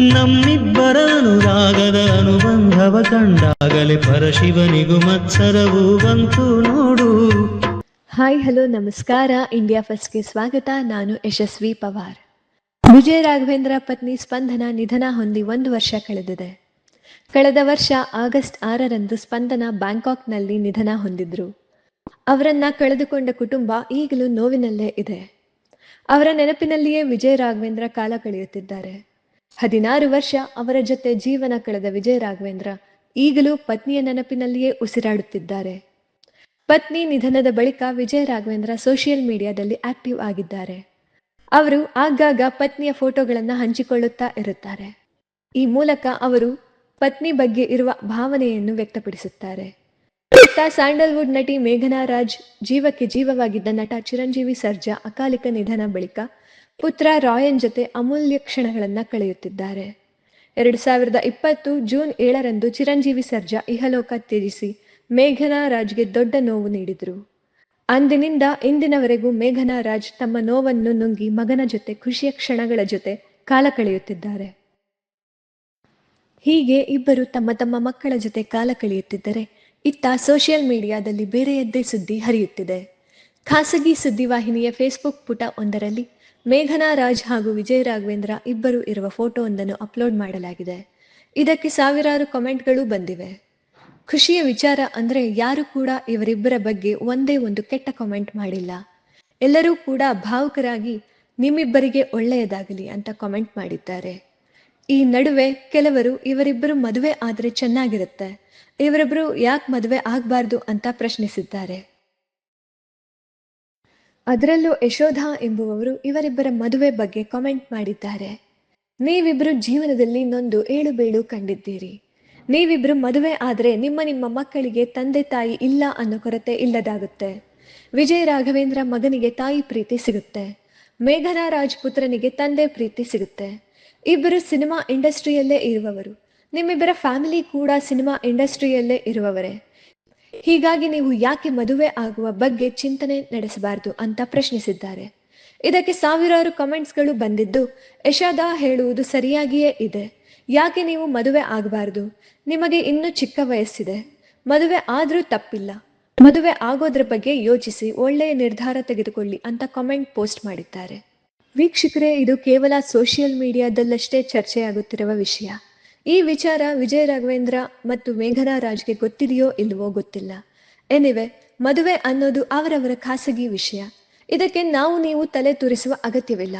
ನಮ್ಮಿಬ್ಬರ ಅನುರಾಗದ ಅನುಬಂಧವ ಕಂಡಾಗಲೇ ಪರಶಿವನಿಗೂ ಮತ್ಸರವು ಬಂತು ನೋಡು. ಹಾಯ್, ಹಲೋ, ನಮಸ್ಕಾರ. ಇಂಡಿಯಾ ಫಸ್ಟ್ಗೆ ಸ್ವಾಗತ. ನಾನು ಯಶಸ್ವಿ ಪವಾರ್. ವಿಜಯ ರಾಘವೇಂದ್ರ ಪತ್ನಿ ಸ್ಪಂದನ ನಿಧನ ಹೊಂದಿ ಒಂದು ವರ್ಷ ಕಳೆದಿದೆ. ಕಳೆದ ವರ್ಷ ಆಗಸ್ಟ್ ಆರರಂದು ಸ್ಪಂದನ ಬ್ಯಾಂಕಾಕ್ನಲ್ಲಿ ನಿಧನ ಹೊಂದಿದ್ರು. ಅವರನ್ನ ಕಳೆದುಕೊಂಡ ಕುಟುಂಬ ಈಗಲೂ ನೋವಿನಲ್ಲೇ ಇದೆ. ಅವರ ನೆನಪಿನಲ್ಲಿಯೇ ವಿಜಯ ರಾಘವೇಂದ್ರ ಕಾಲ ಕಳೆಯುತ್ತಿದ್ದಾರೆ. ಹದಿನಾರು ವರ್ಷ ಅವರ ಜೊತೆ ಜೀವನ ಕಳೆದ ವಿಜಯ ರಾಘವೇಂದ್ರ ಈಗಲೂ ಪತ್ನಿಯ ನೆನಪಿನಲ್ಲಿಯೇ ಉಸಿರಾಡುತ್ತಿದ್ದಾರೆ. ಪತ್ನಿ ನಿಧನದ ಬಳಿಕ ವಿಜಯ ರಾಘವೇಂದ್ರ ಸೋಷಿಯಲ್ ಮೀಡಿಯಾದಲ್ಲಿ ಆಕ್ಟಿವ್ ಆಗಿದ್ದಾರೆ. ಅವರು ಆಗಾಗ ಪತ್ನಿಯ ಫೋಟೋಗಳನ್ನು ಹಂಚಿಕೊಳ್ಳುತ್ತಾ ಇರುತ್ತಾರೆ. ಈ ಮೂಲಕ ಅವರು ಪತ್ನಿ ಬಗ್ಗೆ ಇರುವ ಭಾವನೆಯನ್ನು ವ್ಯಕ್ತಪಡಿಸುತ್ತಾರೆ. ಸ್ಯಾಂಡಲ್ವುಡ್ ನಟಿ ಮೇಘನಾ ರಾಜ್ ಜೀವಕ್ಕೆ ಜೀವವಾಗಿದ್ದ ನಟ ಚಿರಂಜೀವಿ ಸರ್ಜಾ ಅಕಾಲಿಕ ನಿಧನ ಬಳಿಕ ಪುತ್ರ ರಾಯನ್ ಜೊತೆ ಅಮೂಲ್ಯ ಕ್ಷಣಗಳನ್ನ ಕಳೆಯುತ್ತಿದ್ದಾರೆ. ಎರಡು ಸಾವಿರದ ಇಪ್ಪತ್ತು ಜೂನ್ ಏಳರಂದು ಚಿರಂಜೀವಿ ಸರ್ಜಾ ಇಹಲೋಕ ತ್ಯಜಿಸಿ ಮೇಘನಾ ರಾಜ್ಗೆ ದೊಡ್ಡ ನೋವು ನೀಡಿದರು. ಅಂದಿನಿಂದ ಇಂದಿನವರೆಗೂ ಮೇಘನಾ ರಾಜ್ ತಮ್ಮ ನೋವನ್ನು ನುಂಗಿ ಮಗನ ಜೊತೆ ಖುಷಿಯ ಕ್ಷಣಗಳ ಜೊತೆ ಕಾಲ ಕಳೆಯುತ್ತಿದ್ದಾರೆ. ಹೀಗೆ ಇಬ್ಬರು ತಮ್ಮ ತಮ್ಮ ಮಕ್ಕಳ ಜೊತೆ ಕಾಲ ಕಳೆಯುತ್ತಿದ್ದರೆ ಇತ್ತ ಸೋಷಿಯಲ್ ಮೀಡಿಯಾದಲ್ಲಿ ಬೇರೆಯದ್ದೇ ಸುದ್ದಿ ಹರಿಯುತ್ತಿದೆ. ಖಾಸಗಿ ಸುದ್ದಿವಾಹಿನಿಯ ಫೇಸ್ಬುಕ್ ಪುಟ ಒಂದರಲ್ಲಿ ಮೇಘನಾ ರಾಜ್ ಹಾಗೂ ವಿಜಯ್ ರಾಘವೇಂದ್ರ ಇಬ್ಬರು ಇರುವ ಫೋಟೋವೊಂದನ್ನು ಅಪ್ಲೋಡ್ ಮಾಡಲಾಗಿದೆ. ಇದಕ್ಕೆ ಸಾವಿರಾರು ಕಮೆಂಟ್ಗಳು ಬಂದಿವೆ. ಖುಷಿಯ ವಿಚಾರ ಅಂದ್ರೆ ಯಾರು ಕೂಡ ಇವರಿಬ್ಬರ ಬಗ್ಗೆ ಒಂದೇ ಒಂದು ಕೆಟ್ಟ ಕಮೆಂಟ್ ಮಾಡಿಲ್ಲ. ಎಲ್ಲರೂ ಕೂಡ ಭಾವುಕರಾಗಿ ನಿಮ್ಮಿಬ್ಬರಿಗೆ ಒಳ್ಳೆಯದಾಗಲಿ ಅಂತ ಕಮೆಂಟ್ ಮಾಡಿದ್ದಾರೆ. ಈ ನಡುವೆ ಕೆಲವರು ಇವರಿಬ್ಬರು ಮದುವೆ ಆದರೆ ಚೆನ್ನಾಗಿರುತ್ತೆ ಇವರಿಬ್ಬರು ಯಾಕೆ ಮದುವೆ ಆಗಬಾರ್ದು ಅಂತ ಪ್ರಶ್ನಿಸಿದ್ದಾರೆ. ಅದರಲ್ಲೂ ಯಶೋಧ ಎಂಬುವವರು ಇವರಿಬ್ಬರ ಮದುವೆ ಬಗ್ಗೆ ಕಾಮೆಂಟ್ ಮಾಡಿದ್ದಾರೆ. ನೀವಿಬ್ಬರು ಜೀವನದಲ್ಲಿ ನೊಂದು ಏಳು ಬೇಳು ಕಂಡಿದ್ದೀರಿ. ನೀವಿಬ್ರು ಮದುವೆ ಆದರೆ ನಿಮ್ಮ ನಿಮ್ಮ ಮಕ್ಕಳಿಗೆ ತಂದೆ ತಾಯಿ ಇಲ್ಲ ಅನ್ನೋ ಕೊರತೆ ಇಲ್ಲದಾಗುತ್ತೆ. ವಿಜಯ ರಾಘವೇಂದ್ರ ಮಗನಿಗೆ ತಾಯಿ ಪ್ರೀತಿ ಸಿಗುತ್ತೆ. ಮೇಘನಾ ರಾಜ್ ಪುತ್ರನಿಗೆ ತಂದೆ ಪ್ರೀತಿ ಸಿಗುತ್ತೆ. ಇಬ್ಬರು ಸಿನಿಮಾ ಇಂಡಸ್ಟ್ರಿಯಲ್ಲೇ ಇರುವವರು. ನಿಮ್ಮಿಬ್ಬರ ಫ್ಯಾಮಿಲಿ ಕೂಡ ಸಿನಿಮಾ ಇಂಡಸ್ಟ್ರಿಯಲ್ಲೇ ಇರುವವರೇ. ಹೀಗಾಗಿ ನೀವು ಯಾಕೆ ಮದುವೆ ಆಗುವ ಬಗ್ಗೆ ಚಿಂತನೆ ನಡೆಸಬಾರದು ಅಂತ ಪ್ರಶ್ನಿಸಿದ್ದಾರೆ. ಇದಕ್ಕೆ ಸಾವಿರಾರು ಕಮೆಂಟ್ಸ್ಗಳು ಬಂದಿದ್ದು, ಯಶಾದ ಹೇಳುವುದು ಸರಿಯಾಗಿಯೇ ಇದೆ. ಯಾಕೆ ನೀವು ಮದುವೆ ಆಗಬಾರ್ದು? ನಿಮಗೆ ಇನ್ನೂ ಚಿಕ್ಕ ವಯಸ್ಸಿದೆ. ಮದುವೆ ಆದರೂ ತಪ್ಪಿಲ್ಲ. ಮದುವೆ ಆಗೋದ್ರ ಬಗ್ಗೆ ಯೋಚಿಸಿ, ಒಳ್ಳೆಯ ನಿರ್ಧಾರ ತೆಗೆದುಕೊಳ್ಳಿ ಅಂತ ಕಾಮೆಂಟ್ ಪೋಸ್ಟ್ ಮಾಡಿದ್ದಾರೆ. ವೀಕ್ಷಕರೇ, ಇದು ಕೇವಲ ಸೋಷಿಯಲ್ ಮೀಡಿಯಾದಲ್ಲಷ್ಟೇ ಚರ್ಚೆಯಾಗುತ್ತಿರುವ ವಿಷಯ. ಈ ವಿಚಾರ ವಿಜಯ ರಾಘವೇಂದ್ರ ಮತ್ತು ಮೇಘನಾ ರಾಜ್ಗೆ ಗೊತ್ತಿದೆಯೋ ಇಲ್ವೋ ಗೊತ್ತಿಲ್ಲ. ಎನಿವೆ, ಮದುವೆ ಅನ್ನೋದು ಅವರವರ ಖಾಸಗಿ ವಿಷಯ. ಇದಕ್ಕೆ ನಾವು ನೀವು ತಲೆ ತೂರಿಸುವ ಅಗತ್ಯವಿಲ್ಲ.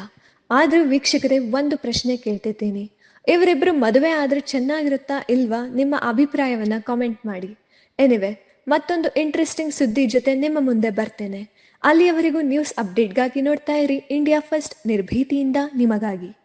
ಆದ್ರೂ ವೀಕ್ಷಕರೇ, ಒಂದು ಪ್ರಶ್ನೆ ಕೇಳ್ತಿದ್ದೀನಿ. ಇವರಿಬ್ರು ಮದುವೆ ಆದ್ರೆ ಚೆನ್ನಾಗಿರುತ್ತಾ ಇಲ್ವಾ ನಿಮ್ಮ ಅಭಿಪ್ರಾಯವನ್ನ ಕಾಮೆಂಟ್ ಮಾಡಿ. ಎನಿವೆ, ಮತ್ತೊಂದು ಇಂಟ್ರೆಸ್ಟಿಂಗ್ ಸುದ್ದಿ ಜೊತೆ ನಿಮ್ಮ ಮುಂದೆ ಬರ್ತೇನೆ. ಅಲ್ಲಿಯವರೆಗೂ ನ್ಯೂಸ್ ಅಪ್ಡೇಟ್ಗಾಗಿ ನೋಡ್ತಾ ಇರಿ. ಇಂಡಿಯಾ ಫಸ್ಟ್ ನಿರ್ಭೀತಿಯಿಂದ ನಿಮಗಾಗಿ.